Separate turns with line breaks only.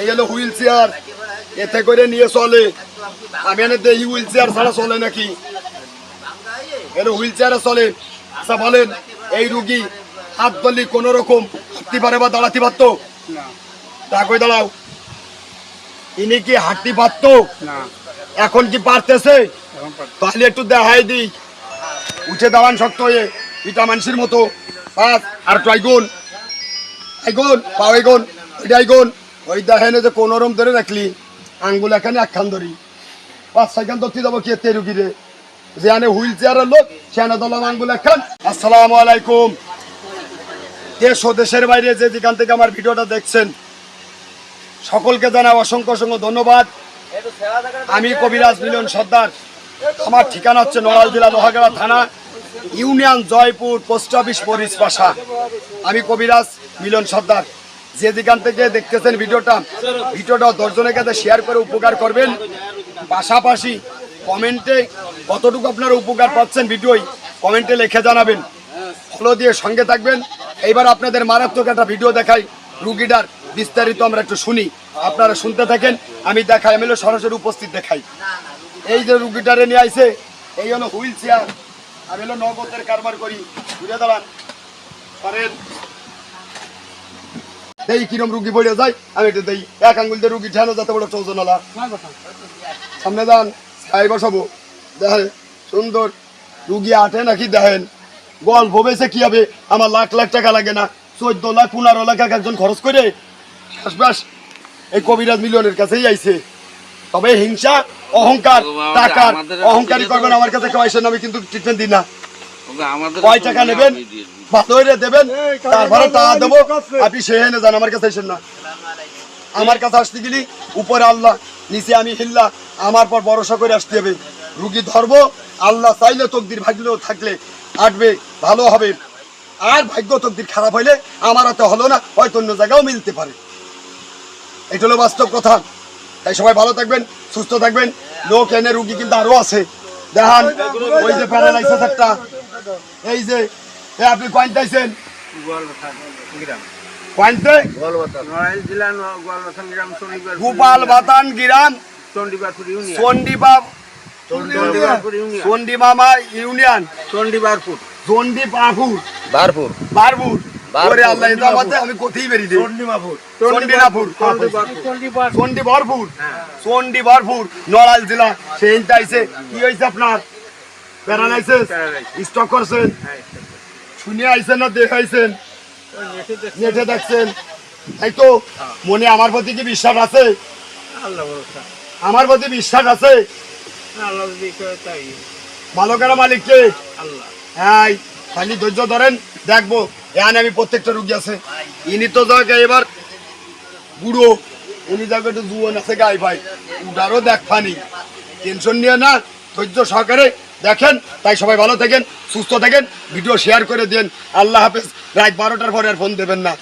এই হলো wheel chair. এতে করে নিয়ে চলে। আমি এনে দেখি হুইল চেয়ার ছাড়া চলে নাকি? এর হুইল চেয়ারে চলে। আচ্ছা বলেন এই রুগী হাত ধরলি কোন রকম হাঁটতে পারে বা দাঁড়াতে পারতো? তা কই দাঁড়াও। ইনি কি হাঁটতে পারতো?
না।
এখন কি পারতেছে? তাহলে একটু দেখাই দিই উঠে দাঁড়ান শক্ত হয়ে পিতা মানুষের মতো। আর একটু আইগুন আইগুন পাও আইগুন ওইটা আইগুন। ওই দেখেন যে কোন রম ধরে রাখলি, আঙ্গুল এখানে একখান ধরি। পাঁচ ছয়খান ধরতে যাব কি এতে রুগীরে? যে আনে হুইল চেয়ারের লোক সেখানে দলাম আঙ্গুল একখান। আসসালামু আলাইকুম। দেশ ও দেশের বাইরে যে যেখান থেকে আমার ভিডিওটা দেখছেন, সকলকে জানাই অসংখ্য অসংখ্য ধন্যবাদ। আমি কবিরাজ মিলন সর্দার। আমার ঠিকানা হচ্ছে নড়াল জেলা লোহাগড়া থানা, ইউনিয়ন জয়পুর, পোস্ট অফিস পরিস আমি কবিরাজ মিলন সর্দার। যে যেখান থেকে দেখতেছেন ভিডিওটা ভিডিওটা দশজনের কাছে শেয়ার করে উপকার করবেন। পাশাপাশি কমেন্টে কতটুকু আপনারা উপকার পাচ্ছেন ভিডিওই কমেন্টে লিখে জানাবেন। ফলো দিয়ে সঙ্গে থাকবেন। এইবার আপনাদের মারাত্মক একটা ভিডিও দেখাই, রুগীটার বিস্তারিত আমরা একটু শুনি। আপনারা শুনতে থাকেন, আমি দেখাই, আমি সরাসরি উপস্থিত দেখাই। এই যে রুগীটারে নিয়ে আইছে, এই হলো হুইল চেয়ার, আমি হলো নগদের কারবার করি। ঘুরে দাঁড়ান দেই কিরম রুগী পড়ে যায় আমি এটা দেই। এক আঙ্গুল দিয়ে রুগী ঠেনো যাতে বড় চৌজনালা সামনে যান ছাই বসাবো। দেখেন সুন্দর রুগী আটে নাকি? দেখেন গল্প বেছে কি হবে? আমার লাখ লাখ টাকা লাগে না। চোদ্দ লাখ পনেরো লাখ এক একজন খরচ করে চাষবাস এই কবিরাজ মিলনের কাছেই আইছে। তবে হিংসা অহংকার টাকার অহংকারী করবেন আমার কাছে কেউ আইসেন আমি কিন্তু ট্রিটমেন্ট দিই না। কয় টাকা নেবেন? ভালো হইলে দেবেন তারপরে তা দেবো। আপনি সে এনে যান আমার কাছে আইসেন না। আমার কাছে আসতে গেলি উপরে আল্লাহ নিচে আমি হিল্লা আমার পর ভরসা করে আসতে হবে। রুগী ধরবো আল্লাহ চাইলে তকদির ভাগলেও থাকলে আটবে ভালো হবে। আর ভাগ্য তকদির খারাপ হইলে আমার হাতে হলো না হয়তো অন্য জায়গাও মিলতে পারে। এটা হলো বাস্তব কথা। তাই সবাই ভালো থাকবেন সুস্থ থাকবেন। লোক এনে রুগী কিন্তু আরও আছে। দেখান ওই যে প্যারালাইসিস একটা। এই যে আপনি কয়েনটাইছেন গোপাল বাতান গ্রাম
চণ্ডীবারপুর ইউনিয়ন
চন্ডিবা
চণ্ডীবারপুর ইউনিয়ন
চন্ডিমামা ইউনিয়ন
চণ্ডীবারপুর
চন্ডি পাহুর
বারপুর
বারপুর আমি কোথায় বেরিয়ে দিই?
চণ্ডীবারপুর
চন্ডিনাপুর চন্ডি ভরপুর চন্ডি ভরপুর নড়াইল জেলা সেই কি হয়েছে আপনার? প্যারালাইসিস. স্টক করছেন। শুনে আইছেন না নেটে দেখছেন। তাই তো মনে আমার প্রতি কি বিশ্বাস আছে? আমার প্রতি বিশ্বাস আছে?
আল্লাহ যদি করে তাই
ভালো করা মালিককে হ্যাঁ খালি ধৈর্য ধরেন দেখব। এখানে আমি প্রত্যেকটা রুগী আছে। ইনি তো জায়গায় এবার বুড়ো উনি জায়গায় একটু জুয়ন আছে গাই ভাই। উঠারও দেখ ফানি। টেনশন নিয়ে না ধৈর্য সহকারে দেখেন, তাই সবাই ভালো থাকেন, সুস্থ থাকেন, ভিডিও শেয়ার করে দিন আল্লাহ হাফেজ। রাত বারোটার পরে আর ফোন দেবেন না।